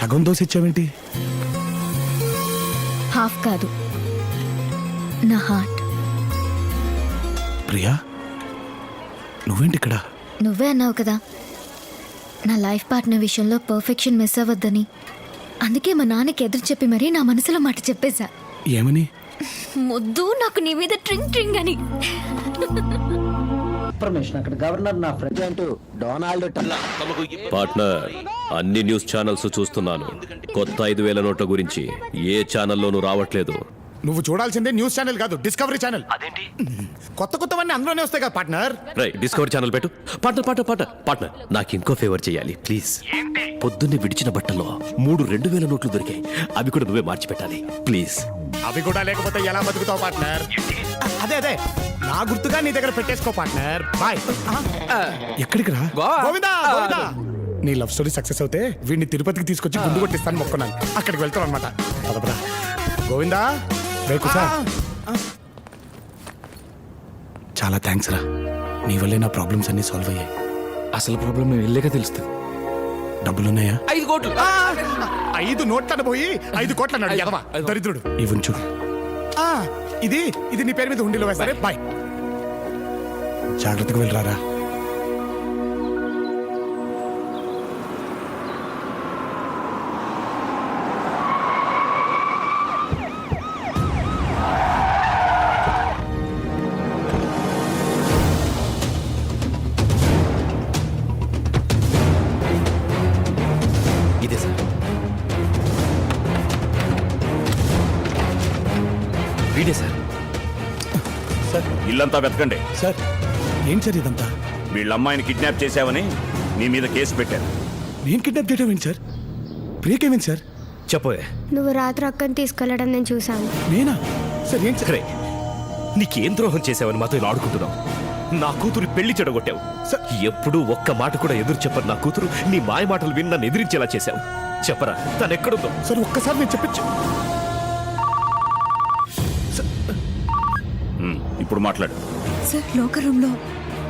సగం దోశ ఇచ్చావేంటి? హాఫ్ కాదు. నా హార్ట్. ప్రియా నువ్వేంటి ఇక్కడ? నువ్వే అన్నావు కదా నా లైఫ్ పార్ట్నర్ విషయంలో పర్ఫెక్షన్ మిస్ అవ్వద్దని. అందుకే మా నాన్నకి ఎదురు చెప్పి మరీ నా మనసులో మాట చెప్పేశా. ఏమని? ముద్దు నాకు నీ మీద ట్రింగ్ ట్రింగ్ అని. ఇన్ఫర్మేషన్ అక్కడ. గవర్నర్ నా ప్రెసిడెంట్ డొనాల్డ్ ట్రంప్. పార్ట్నర్ అన్ని న్యూస్ ఛానల్స్ చూస్తున్నాను. కొత్త ఐదు వేల నోట్ల గురించి ఏ ఛానల్లోనూ రావట్లేదు. నువ్వు చూడాల్సిందే న్యూస్ ఛానల్ కాదు డిస్కవరీ ఛానల్. అదేంటి? కొత్త కొత్తవన్నీ అందులోనే వస్తాయి కదా పార్ట్నర్. రై డిస్కవరీ ఛానల్ పెట్టు. Partner partner partner. పార్ట్నర్ నాకు ఇంకో ఫేవర్ చేయాలి ప్లీజ్ పొద్దున్నే విడిచిన బట్టల్లో మూడు రెండు వేల నోట్లు దొరికాయి. అవి కూడా నువ్వే మార్చి పెట్టాలి ప్లీజ్ అవి కూడా లేకపోతే ఎలా బతుకుతావు పార్ట్నర్? అదే అదే. నా గుర్తుగా నీ దగ్గర పెట్టేసుకో పార్ట్నర్. బాయ్ ఎక్కడికి రా? గోవిందా గోవిందా. నీ లవ్ స్టోరీ సక్సెస్ అవుతే వీడిని తిరుపతికి తీసుకొచ్చి గుండు కొట్టిస్తాను మొక్కున్నాను. అక్కడికి వెళ్తాను అనమాట పదపరా. గోవిందా? రేపు సార్ చాలా థ్యాంక్స్ రా. నీ వల్లే నా ప్రాబ్లమ్స్ అన్ని సాల్వ్ అయ్యాయి. అసలు ప్రాబ్లం మేము వెళ్ళాక తెలుస్తుంది. డబ్బులున్నాయా? ఐదు కోట్లు. ఐదు నోట్లను పోయి ఐదు కోట్ల అన్నాడు ఎదవా దరిద్రుడు. ఇవి ఉంచు ఆ, ఇది ఇది నీ పేరు మీద హుండీలో వేస్తారే? బాయ్ జాగ్రత్తగా వెళ్ళరారా? వీడే సార్. ఇల్లంతా వెతకండి. సార్. ఏం సార్ ఇదంతా? వీళ్ళ అమ్మాయిని కిడ్నాప్ చేశావని నీ మీద కేసు పెట్టారు. నేను కిడ్నాప్ చేయడం ఏంటి సార్? ప్రియకేమేంటి సార్? చెప్పోయే నువ్వు రాత్రి అక్కని తీసుకెళ్ళడం నేను చూశాను. నేనా? సార్ ఏం సార్? నీకేం ద్రోహం చేసావని మాతో ఇలా ఆడుకుంటున్నావు? నా కూతురు పెళ్ళి చెడగొట్టావు. స- ఎప్పుడూ ఒక్క మాట కూడా ఎదురు చెప్పరు నా కూతురు. నీ మాయ మాటలు విని నన్ను ఎదిరించేలా చేశావు. చెప్పరా తను ఎక్కడుందో? సార్ ఒక్కసారి నేను చెప్పచ్చు. ఉమ్, ఇప్పుడు మాట్లాడు. సార్ లోకర్ రూమ్లో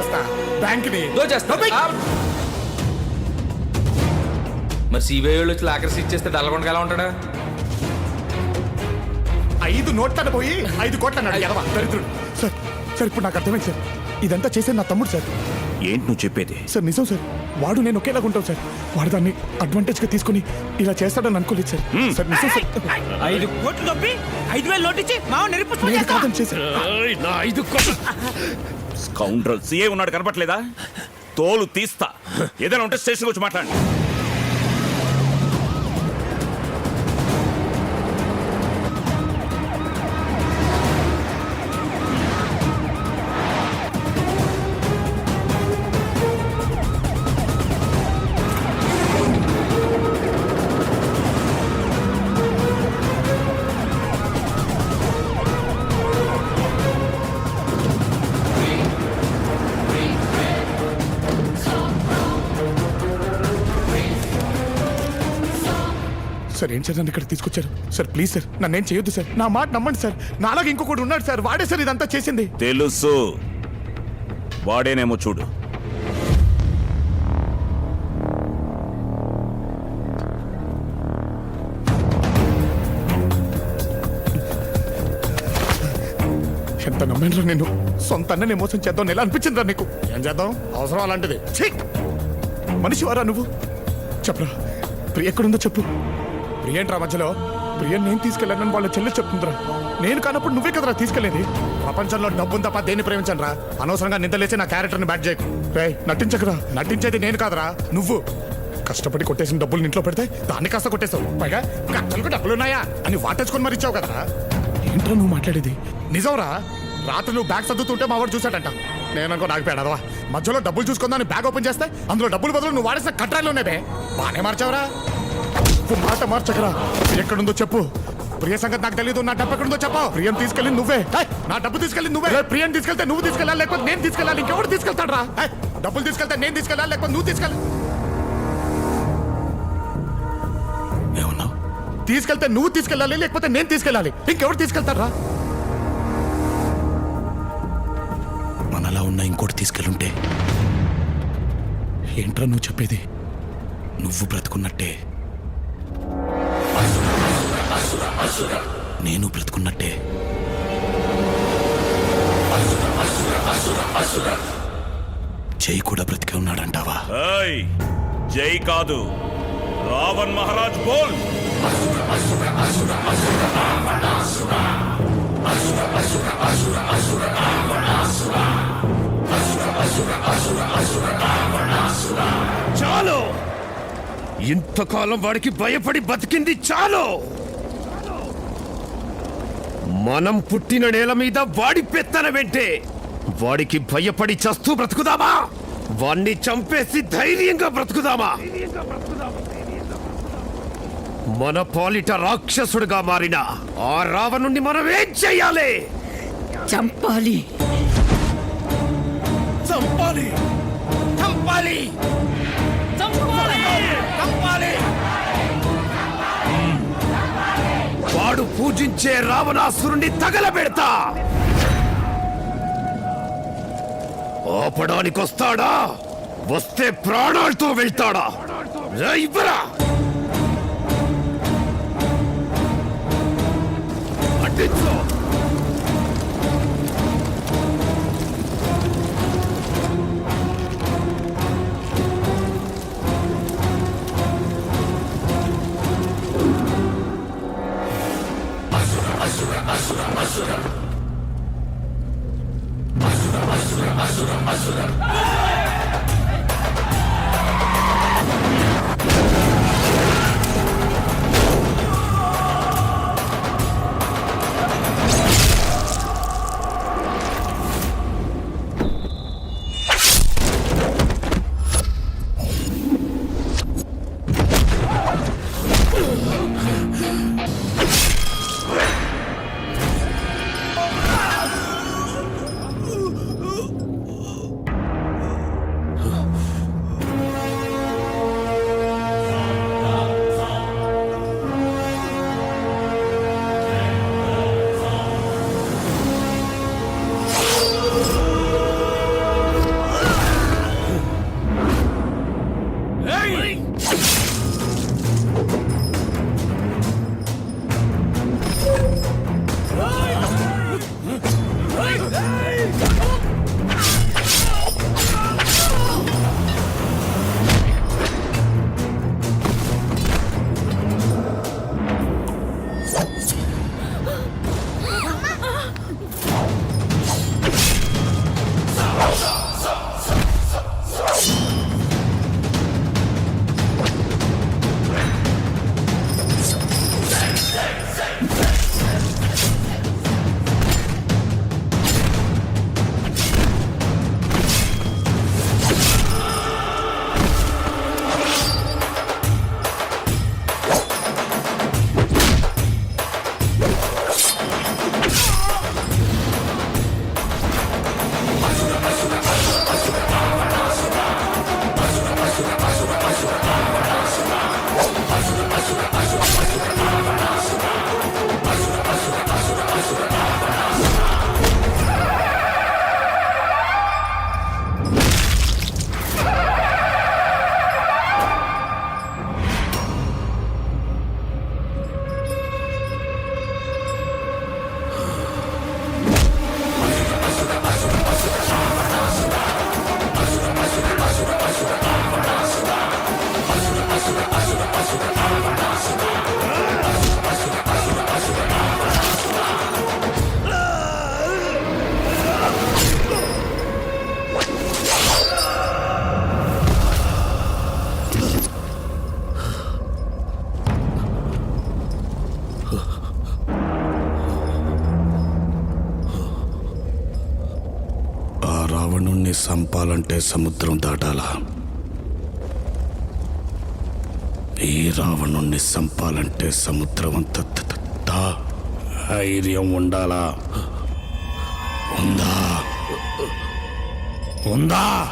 ఈ ప్లేస్లో బ్యాంక్ వస్తా బ్యాంక్ని దోచేస్తా. మరి సిబిఐ వాళ్ళు వచ్చి లాకర్స్ ఇచ్చేస్తే డల్లగొండగా ఎలా ఉంటాడా? ఐదు నోట్లను పోయి ఐదు కోట్ల అన్నాడు ఎదవా? దరిద్రుడు. సార్ సార్ ఇప్పుడు నాకు అర్థమైంది సార్. ఇదంతా చేసేది నా తమ్ముడు సార్. ఏంటి నువ్వు చెప్పేది? సార్ నిజం సార్. వాడు నేను ఒకేలాగా ఉంటాం సార్. వాడు దాన్ని అడ్వాంటేజ్గా తీసుకుని ఇలా చేస్తాడని అనుకోలేదు సార్. సార్ నిజం సార్. ఐదు కోట్లు తప్పి ఐదు వేలు నోటిచ్చి మావ నిరుపు నేను కాదని చేశాను నా ఐదు కోట్లు. కౌంటర్ సీఏ ఉన్నాడు కనపట్లేదా తోలు తీస్తా. ఏదైనా ఉంటే స్టేషన్కి వచ్చి మాట్లాడండి. సార్ ఏం సార్ నన్ను ఇక్కడ తీసుకొచ్చారు. సార్ ప్లీజ్ సార్ నన్ను ఏం చేయొద్దు సార్. నా మాట నమ్మండి సార్. నాలాగా ఇంకొకటి ఉన్నాడు సార్. వాడే సార్ ఇదంతా చేసింది. తెలుసు. వాడేనేమో చూడు. ఎంత నమ్మాను నేను సొంత అన్ననే మోసం చేద్దాం ఎలా అనిపించిందిరా నీకు? ఏం చేద్దాం? అవసరం అలాంటిది. ఛీ! మనిషి వారా నువ్వు? చెప్పరా. ప్రియ ఎక్కడుందో చెప్పు. ప్రియ ఏంట్రా మధ్యలో. ప్రియ నేను తీసుకెళ్ళానని వాళ్ళ చెల్లి చెప్తుందిరా. నేను కానప్పుడు నువ్వే కదరా తీసుకెళ్ళేది. ప్రపంచంలో డబ్బును తప్ప దేన్ని ప్రేమించను రా అనవసరంగా నిందలేసి నా క్యారెక్టర్ని బ్యాట్ చేయకు. రే నటించకురా. నటించేది నేను కాదురా నువ్వు. కష్టపడి కొట్టేసిన డబ్బులు ఇంట్లో పెడితే దాన్ని కాస్త కొట్టేశావు. పైగా గంటలకు డబ్బులు ఉన్నాయా అని వాటేసుకొని మరి ఇచ్చావు కదరా. ఏంట్రా నువ్వు మాట్లాడేది? నిజంరా? రాత్రి నువ్వు బ్యాగ్ సర్దుతుంటే మా వాడు చూశాడంట. నేను అనుకో నాకు పేడదవా మధ్యలో డబ్బులు చూసుకుందాని బ్యాగ్ ఓపెన్ చేస్తే అందులో డబ్బులు బదులు నువ్వు వాడేసిన కట్రాలు ఉన్నావే బానే మార్చావరా. ఓ మాట మార్చకరా. ఎక్కడుందో చెప్పు. ప్రియ సంగతి నాకు తెలియదు నా డబ్బు ఎక్కడుందో చెప్పు. ప్రియం తీసుకెళ్ళి నువ్వే. నా డబ్బు తీసుకెళ్ళి నువ్వే. రేయ్, ప్రియం తీసుకెళ్తే నువ్వు తీసుకెళ్ళాలి లేకపోతే నేను తీసుకెళ్ళాలి ఇంకెవరు తీసుకెళ్తాడు రా డబ్బులు తీసుకెళ్తే నేను తీసుకెళ్ళాలి లేకపోతే నువ్వు తీసుకెళ్ళాలి తీసుకెళ్తే నువ్వు తీసుకెళ్ళాలి లేకపోతే నేను తీసుకెళ్ళాలి. ఇంకెవరు తీసుకెళ్తారా మనలా ఉన్న ఇంకోటి తీసుకెళ్ళుంటే ఏంట్రా నువ్వు చెప్పేది? నువ్వు బ్రతుకున్నట్టే. నేను బ్రతుకున్నట్టే. జై కూడా బ్రతికే ఉన్నాడంటావా? ఏయ్ జై కాదు. రావణ్ మహారాజ్ బోల్. చాలు! ఇంతకాలం వాడికి భయపడి బతికింది చాలు! మనం పుట్టిన నేల మీద వాడి పెత్తన వెంటే వాడికి భయపడి చస్తూ బ్రతుకుదామా? వాణ్ణి చంపేసి ధైర్యంగా బ్రతుకుదామా? మన పాలిట రాక్షసుడిగా మారిన ఆ రావణుణ్ణి మనం ఏం చెయ్యాలి చంపాలి చంపాలి. చంపాలి. చంపాలి. పూజించే రావణాసురుణ్ణి తగలబెడతా. ఆపడానికొస్తాడా? వస్తే ప్రాణాలతో వెళ్తాడా? ఇవ్వరా? అడ్డించు আসুরা আসুরা సంపాలంటే సముద్రం దాటాలా? ఈ రావణుణ్ణి సంపాలంటే సముద్రం అంత ధైర్యం ఉండాలా? ఉందా? ఉందా?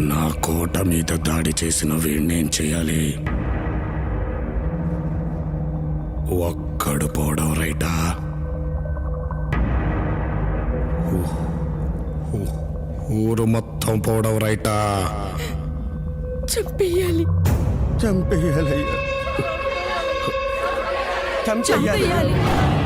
నా కోట మీద దాడి చేసిన వీణ్ణేం చేయాలి? ఒక్కడు పోవడం రైటా? ఊ- ఊ- ఊరు మొత్తం పోవడం రైటా? చంపేయాలి. చంపేయాలయ్యా. చంపేయాలి.